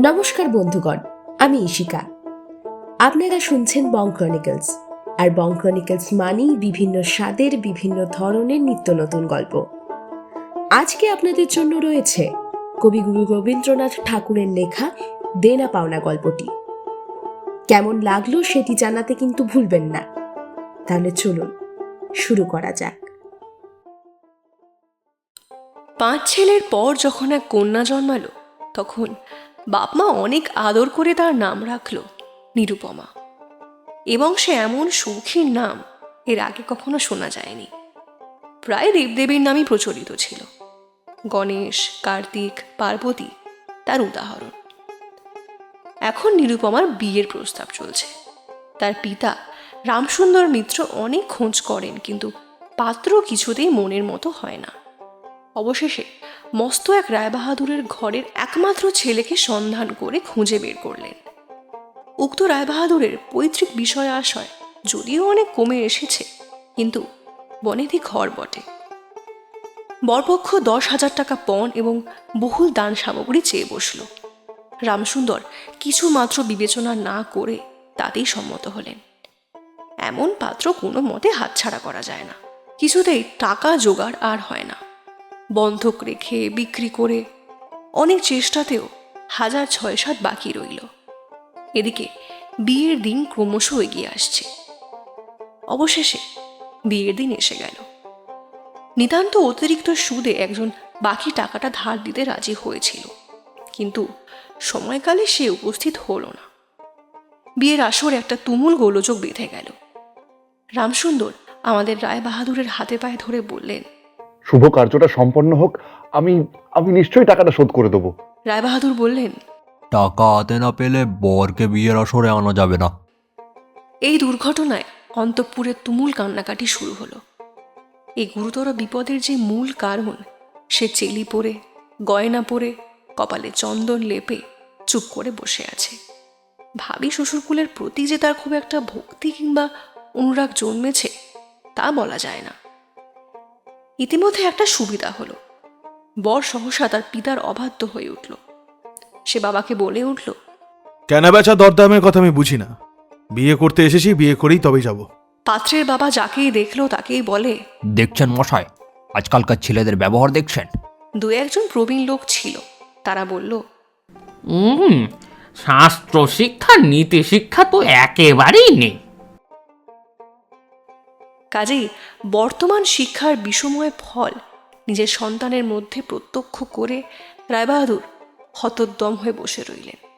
নমস্কার বন্ধুগণ, আমি ইশিকা আপনারা শুনছেন বং ক্রনিকলস, আর বং ক্রনিকলস মানেই বিভিন্ন স্বাদের বিভিন্ন ধরনের নিত্য নতুন গল্প। আজকে আপনাদের জন্য রয়েছে কবিগুরু রবীন্দ্রনাথ ঠাকুরের লেখা দেনা পাওনা গল্পটি। কেমন লাগল সেটি জানাতে কিন্তু ভুলবেন না। তাহলে চলুন, শুরু করা যাক। পাঁচ ছেলের পর যখন এক কন্যা জন্মালো তখন বাপ মা অনেক আদর করে তার নাম রাখল, নিরুপমা। এবং সে এমন সৌখীর নাম এর আগে কখনো শোনা যায়নি। প্রায় দেবদেবীর নামই প্রচলিত ছিল। গণেশ, কার্তিক, পার্বতী তার উদাহরণ। এখন নিরুপমার বিয়ের প্রস্তাব চলছে। তার পিতা রামসুন্দর মিত্র অনেক খোঁজ করেন, কিন্তু পাত্র কিছুতেই মনের মতো হয় না। অবশেষে মস্ত এক রায়বাহাদুরের ঘরের একমাত্র ছেলেকে সন্ধান করে খুঁজে বের করলেন। উক্ত রায়বাহাদুরের পৈতৃক বিষয় আশয় যদিও অনেক কমে এসেছে, কিন্তু বনেদি ঘর বটে। বরপক্ষ দশ হাজার টাকা পণ এবং বহুল দান সামগ্রী চেয়ে বসল। রামসুন্দর কিছু মাত্র বিবেচনা না করে তাতেই সম্মত হলেন। এমন পাত্র কোনো মতে হাতছাড়া করা যায় না। কিছুতেই টাকা জোগাড় আর হয় না। বন্ধক রেখে বিক্রি করে অনেক চেষ্টাতেও হাজার ছয় সাত বাকি রইল। এদিকে বিয়ের দিন ক্রমশ এগিয়ে আসছে। অবশেষে বিয়ের দিন এসে গেল। নিতান্ত অতিরিক্ত সুদে একজন বাকি টাকাটা ধার দিতে রাজি হয়েছিল। কিন্তু সময়কালে সে উপস্থিত হলো না। বিয়ের আসর একটা তুমুল গোলযোগ বেঁধে গেল। রামসুন্দর আমাদের রায় বাহাদুরের হাতে পায়ে ধরে বললেন শুভ কার্যটা সম্পন্ন হোক আমি আমি নিশ্চয়ই টাকাটা শোধ করে দেবো। রায়বাহাদুর বললেন টাকা হাতে না পেলে বরকে বিয়ের আসরে আনা যাবে না। এই দুর্ঘটনায় অন্তঃপুরে তুমুল কান্নাকাটি শুরু হলো। এই গুরুতর বিপদের যে মূল কারণ সে চেলি পরে গয়না পরে কপালে চন্দন লেপে চুপ করে বসে আছে। ভাবি শ্বশুরকুলের প্রতি যে তার খুব একটা ভক্তি কিংবা অনুরাগ জন্মেছে তা বলা যায় না। ইতিমধ্যে একটা সুবিধা হলো। বর সহসা তার পিতার অবাধ্য হয়ে উঠল। সে বাবাকে বলে উঠল কেনা বেচা দরদামের কথা আমি বুঝি না। বিয়ে করতে এসেছি বিয়ে করেই তবে যাব। পাত্রের বাবা যাকেই দেখল তাকেই বলে দেখছেন মশাই আজকালকার ছেলেদের ব্যবহার দেখছেন? দু একজন প্রবীণ লোক ছিল। তারা বলল হুম শাস্ত্র শিক্ষা নীতি শিক্ষা তো একেবারেই নেই। কাজেই বর্তমান শিক্ষার বিষময় ফল নিজের সন্তানের মধ্যে প্রত্যক্ষ করে রায়বাহাদুর হতোদ্দম হয়ে বসে রইলেন।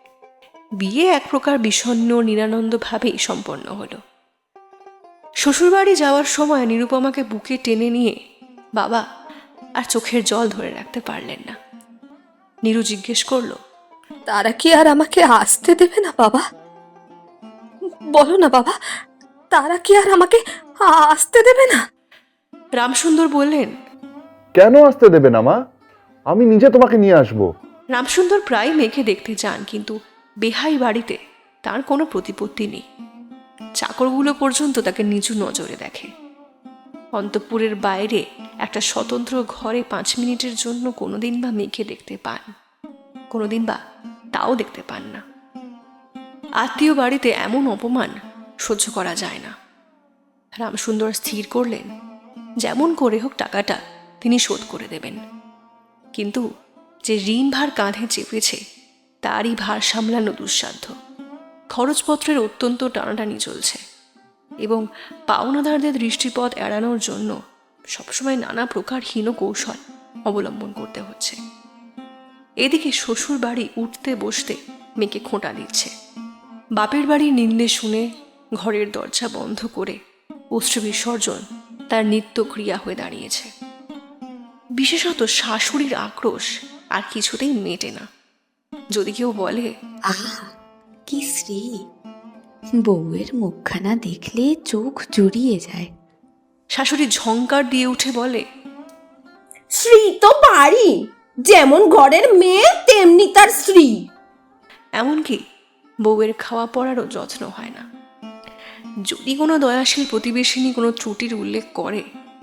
বিয়ে এক প্রকার বিষণ্ণ, নিরানন্দভাবেই সম্পন্ন হলো। শ্বশুরবাড়ি যাওয়ার সময় নিরুপমাকে বুকে টেনে নিয়ে বাবা আর চোখের জল ধরে রাখতে পারলেন না। নিরু জিজ্ঞেস করল, তারা কি আর আমাকে আসতে দেবে না বাবা? বলো না বাবা তারা কি আর আমাকে আসতে দেবে না? রামসুন্দর বললেন কেন আসতে দেবে না মা? আমি নিজে তোমাকে নিয়ে আসব। রামসুন্দর প্রায় মেঘে দেখতে যান কিন্তু বেহাই বাড়িতে তার কোনো প্রতিপত্তি নেই। চাকরগুলো পর্যন্ত তাকে নিচু নজরে দেখে। অন্তপুরের বাইরে একটা স্বতন্ত্র ঘরে পাঁচ মিনিটের জন্য কোনোদিন বা মেঘে দেখতে পান কোনোদিন বা তাও দেখতে পান না। আত্মীয় বাড়িতে এমন অপমান সহ্য করা যায় না। রামসুন্দর স্থির করলেন, যেমন করে হোক টাকাটা তিনি শোধ করে দেবেন। কিন্তু যে ঋণ ভার কাঁধে চেপেছে, তারই ভার সামলানো দুঃসাধ্য। খরচপত্রের অত্যন্ত টানাটানি চলছে এবং পাওনাদারদের দৃষ্টিপথ এড়ানোর জন্য সবসময় নানা প্রকার হীন কৌশল অবলম্বন করতে হচ্ছে। এদিকে শ্বশুর বাড়ি উঠতে বসতে মেয়েকে খোঁটা দিচ্ছে। বাপের বাড়ির নিন্দে শুনে ঘরের দরজা বন্ধ করে অস্ত্র বিসর্জন তার নিত্য ক্রিয়া হয়ে দাঁড়িয়েছে। বিশেষত শাশুড়ির আক্রোশ আর কিছুতেই মেটে না। যদি কেউ বলে আহ কি শ্রী বউয়ের মুখখানা দেখলে চোখ জুড়িয়ে যায়। শাশুড়ি ঝঙ্কার দিয়ে উঠে বলে শ্রী তো পারি যেমন ঘরের মেয়ে তেমনি তার স্ত্রী। এমনকি বউয়ের খাওয়া পড়ারও যত্ন হয় না। যদি কোনো দয়াশীল প্রতিবেশিনী কোনো ত্রুটির উল্লেখ করে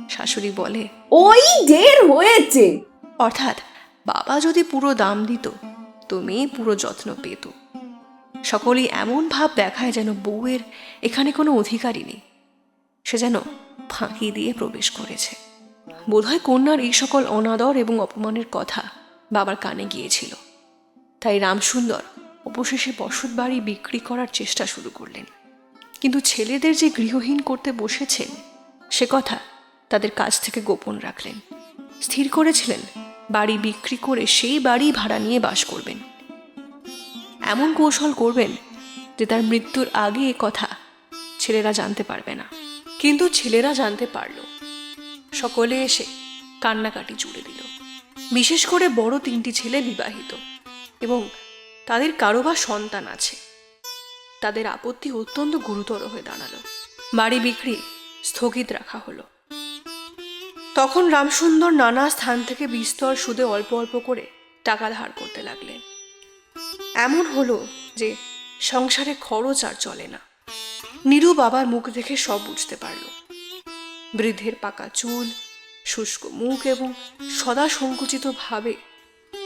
শাশুড়ি বলে ওই ঢের হয়েছে। অর্থাৎ বাবা যদি পুরো দাম দিত তো মেয়ে পুরো যত্ন পেত। সকলেই এমন ভাব দেখায় যেন বউয়ের এখানে কোনো অধিকারই নেই। সে যেন ফাঁকি দিয়ে প্রবেশ করেছে। বোধহয় কন্যার এই সকল অনাদর এবং অপমানের কথা বাবার কানে গিয়েছিল। তাই রামসুন্দর অবশেষে বসত বাড়ি বিক্রি করার চেষ্টা শুরু করলেন। কিন্তু ছেলেদের যে গৃহহীন করতে বসেছেন, সে কথা তাদের কাছ থেকে গোপন রাখলেন। স্থির করেছিলেন, বাড়ি বিক্রি করে সেই বাড়ি ভাড়া নিয়ে বাস করবেন। এমন কৌশল করবেন যে তার মৃত্যুর আগে এ কথা ছেলেরা জানতে পারবে না। কিন্তু ছেলেরা জানতে পারল। সকলে এসে কান্নাকাটি জুড়ে দিল। বিশেষ করে বড় তিনটি ছেলে বিবাহিত এবং তাদের কারও বা সন্তান আছে। তাদের আপত্তি অত্যন্ত গুরুতর হয়ে দাঁড়াল। বাড়ি বিক্রি স্থগিত রাখা হলো। তখন রামসুন্দর নানা স্থান থেকে বিস্তর সুদে অল্প অল্প করে টাকা ধার করতে লাগলেন। এমন হলো যে সংসারে খরচ আর চলে না। নিরু বাবার মুখ দেখে সব বুঝতে পারল। বৃদ্ধের পাকা চুল, শুষ্ক মুখ এবং সদা সংকুচিত ভাবে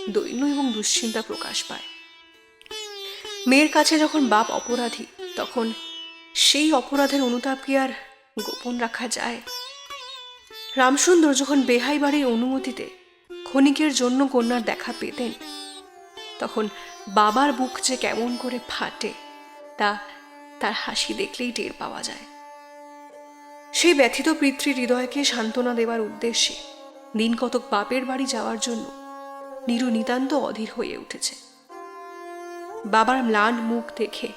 দৈন্য এবং দুশ্চিন্তা প্রকাশ পায়। মেয়ের কাছে যখন বাপ অপরাধী, তখন সেই অপরাধের অনুতাপ কি আর গোপন রাখা যায়? রামসুন্দর যখন বেহাই বাড়ির অনুমতিতে ক্ষণিকের জন্য কন্যার দেখা পেতেন, তখন বাবার বুক যে কেমন করে ফাটে, তা তার হাসি দেখলেই টের পাওয়া যায়। সেই ব্যথিত পিতৃ হৃদয়কে সান্ত্বনা দেওয়ার উদ্দেশ্যে দিন কতক বাপের বাড়ি যাওয়ার জন্য নিরু নিতান্ত অধীর হয়ে উঠেছে। বাবার ম্লান মুখ দেখে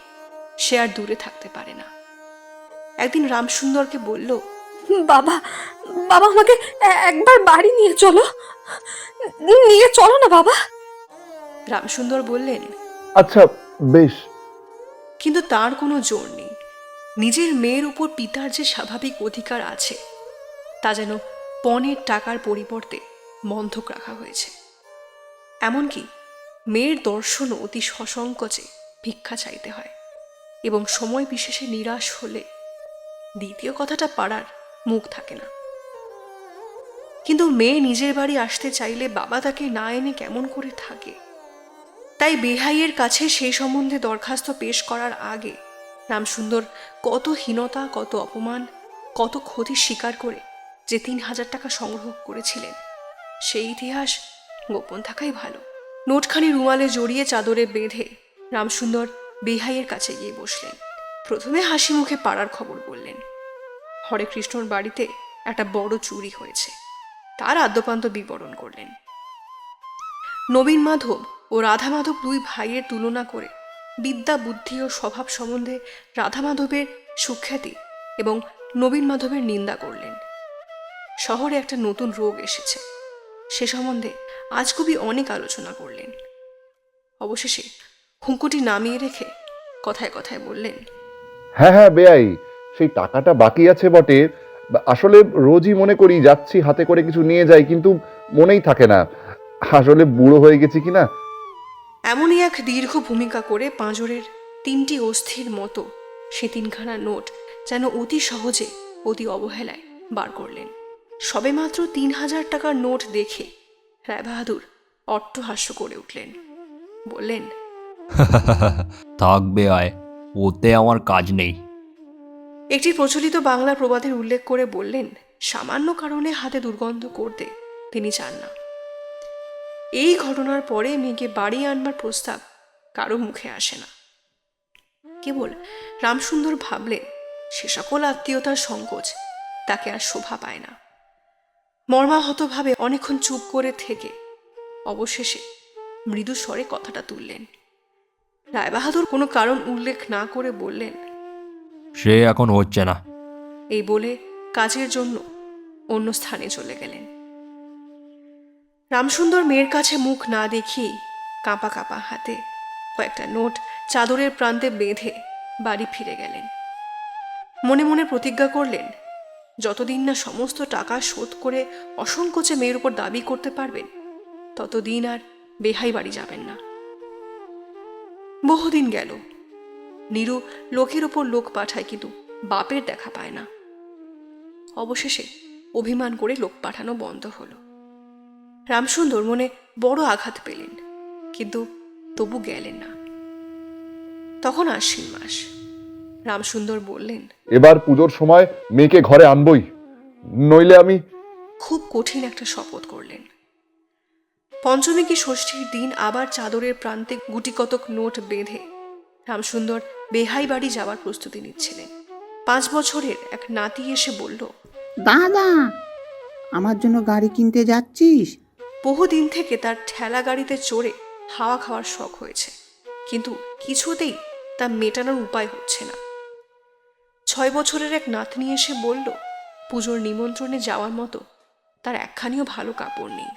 সে আর দূরে থাকতে পারে না। একদিন রামসুন্দরকে বলল বাবা বাবা আমাকে একবার বাড়ি নিয়ে চলো। নিয়ে চলো না বাবা। রামসুন্দর বললেন আচ্ছা বেশ। কিন্তু তার কোনো জোর নেই। নিজের মেয়ের উপর পিতার যে স্বাভাবিক অধিকার আছে তা যেন পণের টাকার পরিবর্তে বন্ধক রাখা হয়েছে। এমনকি মেয়ের দর্শনও অতি সসংকোচে ভিক্ষা চাইতে হয় এবং সময় বিশেষে নিরাশ হলে দ্বিতীয় কথাটা পাড়ার মুখ থাকে না। কিন্তু মেয়ে নিজের বাড়ি আসতে চাইলে বাবা তাকে না এনে কেমন করে থাকে? তাই বেহাইয়ের কাছে সেই সম্বন্ধে দরখাস্ত পেশ করার আগে রামসুন্দর কত হীনতা, কত অপমান, কত ক্ষতি স্বীকার করে যে তিন হাজার টাকা সংগ্রহ করেছিলেন। সেই ইতিহাস গোপন থাকাই ভালো। নোটখানি রুমালে জড়িয়ে চাদরে বেঁধে রামসুন্দর বেহাইয়ের কাছে গিয়ে বসলেন। প্রথমে হাসি মুখে পাড়ার খবর বললেন, হরে কৃষ্ণর বাড়িতে একটা বড় চুরি হয়েছে। তার আদ্যপান্ত বিবরণ করলেন। নবীন মাধব ও রাধা মাধব দুই ভাইয়ের তুলনা করে বিদ্যা, বুদ্ধি ও স্বভাব সম্বন্ধে রাধা মাধবের সুখ্যাতি এবং নবীন মাধবের নিন্দা করলেন। শহরে একটা নতুন রোগ এসেছে। সে সম্বন্ধে আজ কবি অনেক আলোচনা করলেন। অবশেষে হুঁকুটি নামিয়ে রেখে কথায় কথায় বললেন হ্যাঁ হ্যাঁ বেয়াই সেই টাকাটা বাকি আছে বটে। আসলে রোজই মনে করি যাচ্ছি হাতে করে কিছু নিয়ে যাই কিন্তু মনেই থাকে না। আসলে বুড়ো হয়ে গেছি কিনা? এমনই এক দীর্ঘ ভূমিকা করে পাঁজরের তিনটি অস্থির মতো সে তিনখানা নোট যেন অতি সহজে অতি অবহেলায় বার করলেন। সবেমাত্র তিন হাজার টাকার নোট দেখে রায়বাহাদুর অট্টহাস্য করে উঠলেন। বললেন থাকবে আয় ওতে আমার কাজ নেই। একটি প্রচলিত বাংলা প্রবাদের উল্লেখ করে বললেন সামান্য কারণে হাতে দুর্গন্ধ করতে তিনি চান না। এই ঘটনার পরে মেয়েকে বাড়ি আনবার প্রস্তাব কারও মুখে আসে না। কেবল রামসুন্দর ভাবলেন সে সকল আত্মীয়তার সংকোচ তাকে আর শোভা পায় না। মর্মাহতভাবে অনেকক্ষণ চুপ করে থেকে অবশেষে মৃদু স্বরে কথাটা তুললেন। রায়বাহাদুর কোনো কারণ উল্লেখ না করে বললেন সে এখন হচ্ছে না। এই বলে কাজের জন্য অন্য স্থানে চলে গেলেন। রামসুন্দর মেয়ের কাছে মুখ না দেখিয়েই কাঁপা কাঁপা হাতে কয়েকটা নোট চাদরের প্রান্তে বেঁধে বাড়ি ফিরে গেলেন। মনে মনে প্রতিজ্ঞা করলেন যতদিন না সমস্ত টাকা শোধ করে অসংকোচে মেয়ের উপর দাবি করতে পারবেন, ততদিন আর বেহাই বাড়ি যাবেন না। বহুদিন গেল। নীরু লোকের ওপর লোক পাঠায় কিন্তু বাপের দেখা পায় না। অবশেষে অভিমান করে লোক পাঠানো বন্ধ হলো। রামসুন্দর মনে বড় আঘাত পেলেন, কিন্তু তবু গেলেন না। তখন আশ্বিন মাস। রামসুন্দর বললেন এবার পুজোর সময় মেয়েকে ঘরে আনবই নইলে আমি খুব কঠিন একটা শপথ করলেন। পঞ্চমী কি ষষ্ঠীর দিন আবার চাদরের প্রান্তে গুটি কতক নোট বেঁধে রামসুন্দর বেহাই বাড়ি যাওয়ার প্রস্তুতি নিচ্ছিলেন। পাঁচ বছরের এক নাতি এসে বলল দাদা আমার জন্য গাড়ি কিনতে যাচ্ছিস? বহুদিন থেকে তার ঠেলা গাড়িতে চড়ে হাওয়া খাওয়ার শখ হয়েছে কিন্তু কিছুতেই তা মেটানোর উপায় হচ্ছে না। ছয় বছরের এক নাতনি এসে বলল, পুজোর নিমন্ত্রণে যাওয়ার মতো তার একখানিও ভালো কাপড় নেই।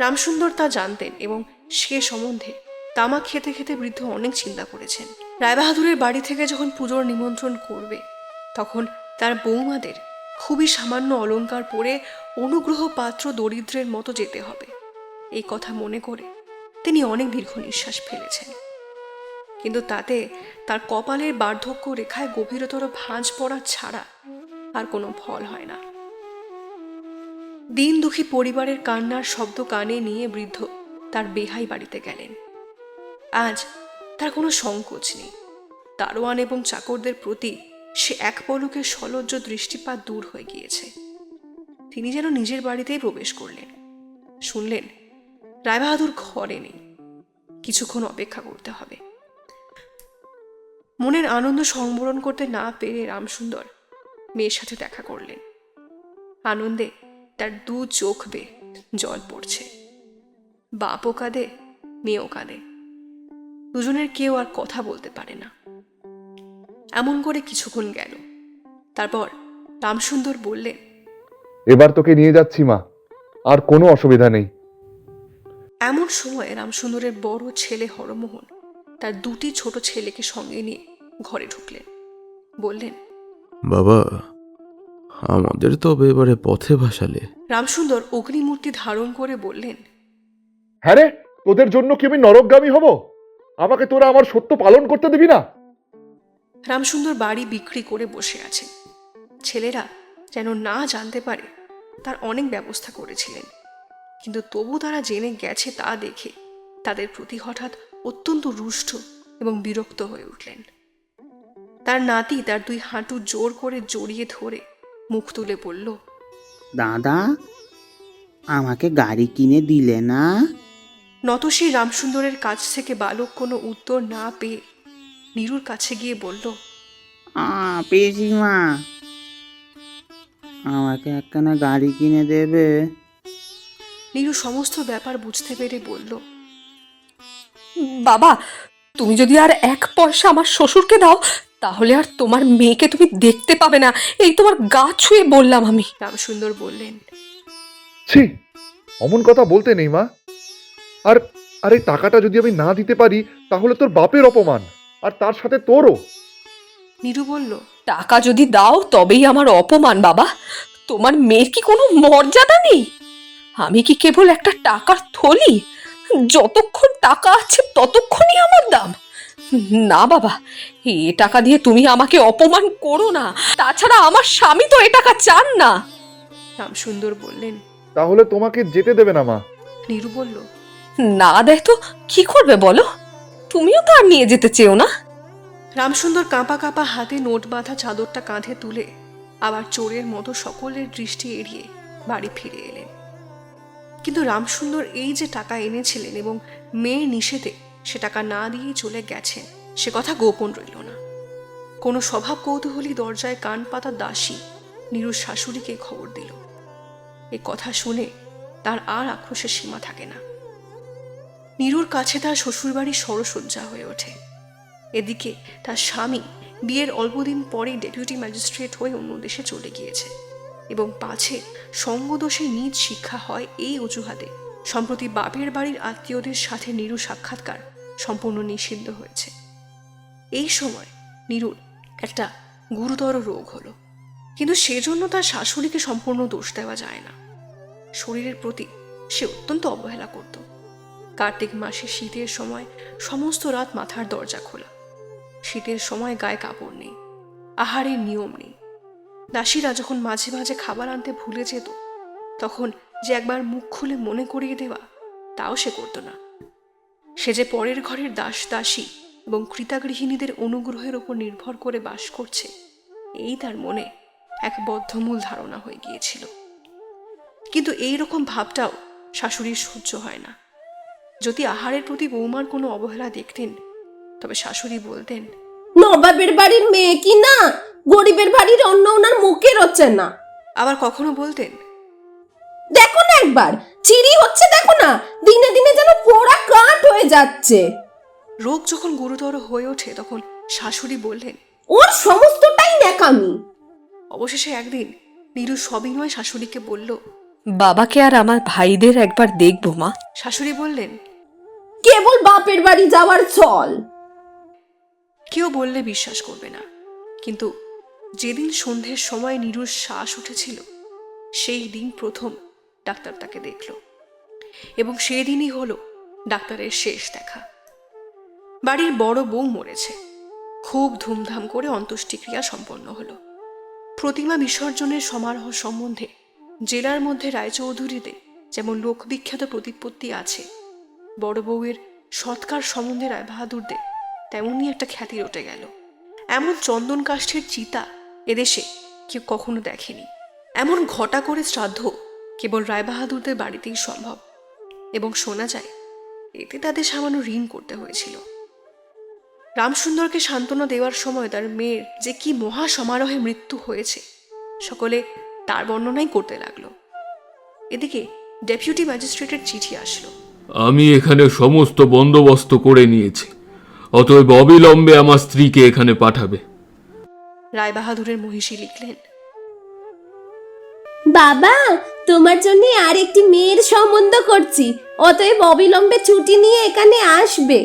রামসুন্দর তা জানতেন এবং সে সম্বন্ধে তামাক খেতে খেতে বৃদ্ধ অনেক চিন্তা করেছেন। রায়বাহাদুরের বাড়ি থেকে যখন পুজোর নিমন্ত্রণ করবে, তখন তার বৌমাদের খুবই সামান্য অলংকার পরে অনুগ্রহ পাত্র দরিদ্রের মতো যেতে হবে। এই কথা মনে করে তিনি অনেক দীর্ঘ নিঃশ্বাস ফেলেছেন। কিন্তু তাতে তার কপালের বার্ধক্য রেখায় গভীরতর ভাঁজ পড়া ছাড়া আর কোনো ফল হয় না। দিন দুঃখী পরিবারের কান্নার শব্দ কানে নিয়ে বৃদ্ধ তার বেহাই বাড়িতে গেলেন। আজ তার কোনো সংকোচ নেই। দারোয়ান এবং চাকরদের প্রতি সে এক পলকে সলজ্জ দৃষ্টিপাত দূর হয়ে গিয়েছে। তিনি যেন নিজের বাড়িতেই প্রবেশ করলেন। শুনলেন, রায়বাহাদুর ঘরে নেই। কিছুক্ষণ অপেক্ষা করতে হবে। মনের আনন্দ সংবরণ করতে না পেরে রামসুন্দর মেয়ের সাথে দেখা করলেন। আনন্দে তার দু চোখ বেয়ে জল পড়ছে। বাপও কাঁদে মেয়েও কাঁদে। দুজনের কেউ আর কথা বলতে পারে না। এমন করে কিছুক্ষণ গেল। তারপর রামসুন্দর বললেন এবার তোকে নিয়ে যাচ্ছি মা আর কোনো অসুবিধা নেই। এমন সময় রামসুন্দরের বড় ছেলে হরমোহন তার দুটি ছোট ছেলেকে সঙ্গে নিয়ে ঘরে ঢুকলেন। বললেন বাবা আমাদের তো এবারে পথে ভাসালে। রামসুন্দর অগ্নিমূর্তি ধারণ করে বললেন হ্যাঁ রে তোদের জন্য কি আমি নরকগামী হব? আমাকে তোরা আমার সত্য পালন করতে দিবি না? রামসুন্দর বাড়ি বিক্রি করে বসে আছে ছেলেরা যেন না জানতে পারে তার অনেক ব্যবস্থা করেছিলেন। কিন্তু তবু তারা জেনে গেছে তা দেখে তাদের প্রতি হঠাৎ অত্যন্ত রুষ্ট এবং বিরক্ত হয়ে উঠলেন। তার নাতি তার দুই হাঁটু জোর করে জড়িয়ে ধরে মুখ তুলে বলল দাদা আমাকে গাড়ি কিনে দিলে না? নতশী রামসুন্দরের কাছ থেকে বালক কোনো উত্তর না পেয়ে নীরুর কাছে গিয়ে বলল আ পিসিমা আমাকে একখানা গাড়ি কিনে দেবে? নীরু সমস্ত ব্যাপার বুঝতে পেরে বলল বাবা তুমি যদি আর এক পয়সা আমার শ্বশুরকে দাও তাহলে আর তোমার মেয়েকে তুমি দেখতে পাবে না। এই তোমার গা ছুঁয়ে বললাম আমি। রামসুন্দর বললেন। ছি অমন কথা বলতে নেই মা। আর আর এই টাকাটা যদি আমি না দিতে পারি তাহলে তোর বাপের অপমান আর তার সাথে তোরও। নীরু বলল টাকা যদি দাও তবেই আমার অপমান বাবা। তোমার মেয়ের কি কোনো মর্যাদা নেই? আমি কি কেবল একটা টাকার থলি? যতক্ষণ টাকা আছে ততক্ষণই আমার দাম। না বাবা এ টাকা দিয়ে তুমি আমাকে অপমান করো না। তাছাড়া আমার স্বামী তো এ টাকা চান না। রামসুন্দর বললেন। তাহলে তোমাকে যেতে দেবে না মা। নীরু বলল না দেয় তো কি করবে বলো? তুমিও তো আর নিয়ে যেতে চেও না। রামসুন্দর কাঁপা কাঁপা হাতে নোট বাঁধা চাদরটা কাঁধে তুলে আবার চোরের মতো সকলের দৃষ্টি এড়িয়ে বাড়ি ফিরে এলেন। কিন্তু রামসুন্দর এই যে টাকা এনেছিলেন এবং মেয়ের নিষেধে সে টাকা না দিয়েই চলে গেছেন, সে কথা গোপন রইল না। কোনো স্বভাব কৌতূহলী দরজায় কান পাতা দাসী নীরুর শাশুড়িকে খবর দিল। এ কথা শুনে তার আর আক্রোশের সীমা থাকে না। নীরুর কাছে তার শ্বশুরবাড়ি সরসজ্জা হয়ে ওঠে। এদিকে তার স্বামী বিয়ের অল্পদিন পরেই ডেপুটি ম্যাজিস্ট্রেট হয়ে অন্য দেশে চলে গিয়েছে। এবং পাছে সঙ্গদোষে নিজ শিক্ষা হয় এই অজুহাতে। সম্প্রতি বাপের বাড়ির আত্মীয়দের সাথে নিরু সাক্ষাৎকার সম্পূর্ণ নিষিদ্ধ হয়েছে। এই সময় নিরুর একটা গুরুতর রোগ হলো। কিন্তু সেজন্য তার শাশুড়িকে সম্পূর্ণ দোষ দেওয়া যায় না। শরীরের প্রতি সে অত্যন্ত অবহেলা করত। কার্তিক মাসে শীতের সময় সমস্ত রাত মাথার দরজা খোলা। শীতের সময় গায়ে কাপড় নেই। আহারের নিয়ম নেই। দাসীরা যখন মাঝে মাঝে খাবার আনতে ভুলে যেত, তখন যে একবার মুখ খুলে মনে করিয়ে দেওয়া, তাও সে করতো না। সে যে পরের ঘরের দাস দাসী এবং কৃতাগৃহিণীদের অনুগ্রহের ওপর নির্ভর করে বাস করছে, এই তার মনে এক বদ্ধমূল ধারণা হয়ে গিয়েছিল। কিন্তু এই রকম ভাবটাও শাশুড়ির সহ্য হয় না। যদি আহারের প্রতি বৌমার কোনো অবহেলা দেখতেন, তবে শাশুড়ি বলতেন, নবাবের বাড়ির মেয়ে কি না? গরিবের বাড়ির অন্য ওনার মুখে রচ্ছে না। আবার কখনো বলতেন? দেখো না একবার চিরি হচ্ছে দেখো না দিনে দিনে যেন পোড়া কাঠ হয়ে যাচ্ছে। রোগ যখন গুরুতর হয়ে ওঠে তখন শাশুড়ি বললেন ওর সমস্তটাই ন্যাকামি। অবশেষে একদিন নীরু সবিনয় শাশুড়িকে বলল বাবাকে আর আমার ভাইদের একবার দেখব মা। শাশুড়ি বললেন কেবল বাপের বাড়ি যাওয়ার চল। কেউ বললে বিশ্বাস করবে না। কিন্তু যেদিন সন্ধ্যের সময় নীরুর শ্বাস উঠেছিল, সেই দিন প্রথম ডাক্তার তাকে দেখল। এবং সেদিনই হলো ডাক্তারের শেষ দেখা। বাড়ির বড় বউ মরেছে। খুব ধুমধাম করে অন্ত্যেষ্টিক্রিয়া সম্পন্ন হলো। প্রতিমা বিসর্জনের সমারোহ সম্বন্ধে জেলার মধ্যে রায়চৌধুরীদের যেমন লোকবিখ্যাত প্রতিপত্তি আছে, বড় বউয়ের সৎকার সম্বন্ধে রায়বাহাদুরদের তেমনই একটা খ্যাতি রটে গেল। এমন চন্দন কাষ্ঠের চিতা এদেশে কেউ কখনো দেখেনি। এমন ঘটা করে শ্রাদ্ধ কেবল রায়বাহাদুরদের বাড়িতেই সম্ভব। এবং শোনা যায়, এতে তাদের সামান্য ঋণ করতে হয়েছিল। রামসুন্দরকে সান্ত্বনা দেওয়ার সময় তার মেয়ের যে কি মহা সমারোহে মৃত্যু হয়েছে, সকলে তার বর্ণনাই করতে লাগল। এদিকে ডেপুটি ম্যাজিস্ট্রেটের চিঠি আসলো। আমি এখানে সমস্ত বন্দোবস্ত করে নিয়েছি। অতএব অবিলম্বে আমার স্ত্রীকে এখানে পাঠাবে। রায়বাহাদুরের মহিষী লিখলেন, বাবা, তোমার জন্য আর একটি মেয়ের সম্বন্ধ করছি। অতএব অবিলম্বে ছুটি নিয়ে এখানে আসবে।